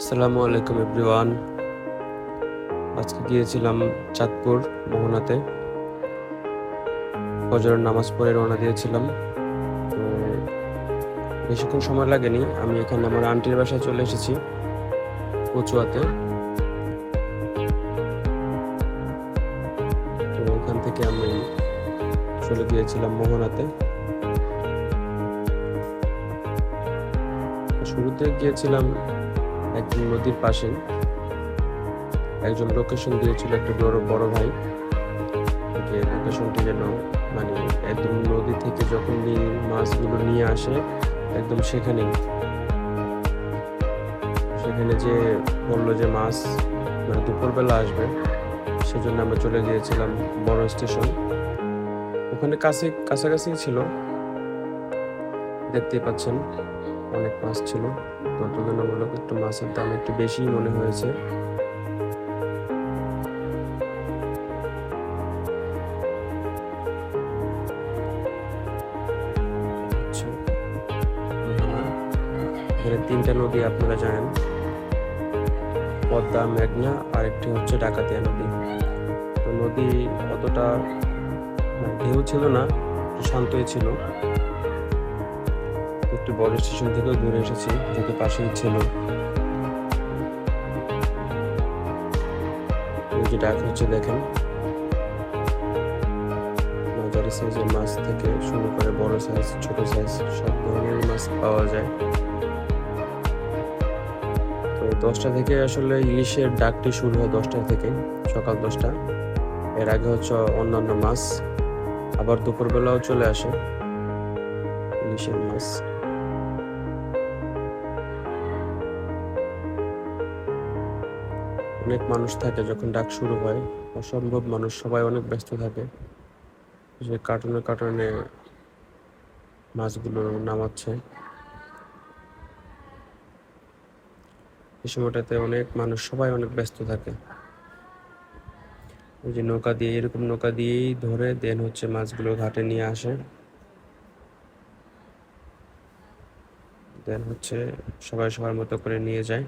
আসসালামু আলাইকুম এভরিওয়ান। আজকে গিয়েছিলাম চাঁদপুর মোহনাতে। ফজরের নামাজ পড়ে রওনা দিয়েছিলাম। তো বেশিক্ষণ সময় লাগেনি। আমি এখানে আমার আন্টির বাসায় চলে এসেছি, কচুয়াতে। তো ওখান থেকে আমি চলে গিয়েছিলাম মোহনাতে। শুরুতে গিয়েছিলাম একজন নদীর পাশে একজন লোকেশন দিয়েছিল একটা বড় বড় ভাই। যে লোকেশনটি যেন মানে একদম নদী থেকে যখন মাছগুলো নিয়ে আসে, একদম সেখানেই। সেখানে যে বলল যে মাছ মানে দুপুরবেলা আসবে, সেজন্য আমরা চলে গিয়েছিলাম বড় স্টেশন। ওখানে কাছে কাছাকাছি ছিল। দেখতেই পাচ্ছেন। অনেক মাছ ছিল। তো তুলনামূলক একটু মাছের দাম একটু বেশি মনে হয়েছে। তিনটা নদী আপনারা জানেন। পদ্মা, মেঘনা আর একটি হচ্ছে ডাকাতিয়া নদী। তো নদী অতটা মানে ঢেউ ছিল না শান্তই ছিল। একটু বড় স্টেশন থেকেও ঘুরে এসেছি, যেহেতু পাশেই ছিল। যে ডাক হচ্ছে, দেখেন। মাঝারি সাইজের মাছ থেকে শুরু করে বড় সাইজ ছোট সাইজ সব ধরনের মাছ পাওয়া যায়। তো দশটা থেকে আসলে ইলিশের ডাকটি শুরু হয় দশটা থেকে, সকাল দশটা। এর আগে হচ্ছে অন্যান্য মাছ, আবার দুপুরবেলাও চলে আসে ইলিশের মাছ। অনেক মানুষ থাকে যখন ডাক শুরু হয়, অসম্ভব মানুষ, সবাই অনেক ব্যস্ত থাকে। যে কার্টুনে কার্টুনে মাছগুলো নামাচ্ছে। এই সময়টাতে অনেক মানুষ, সবাই অনেক ব্যস্ত থাকে। ওই যে নৌকা দিয়ে, এরকম নৌকা দিয়েই ধরে দেন হচ্ছে মাছগুলো ঘাটে নিয়ে আসে। দেন হচ্ছে সবাই সবার মতো করে নিয়ে যায়।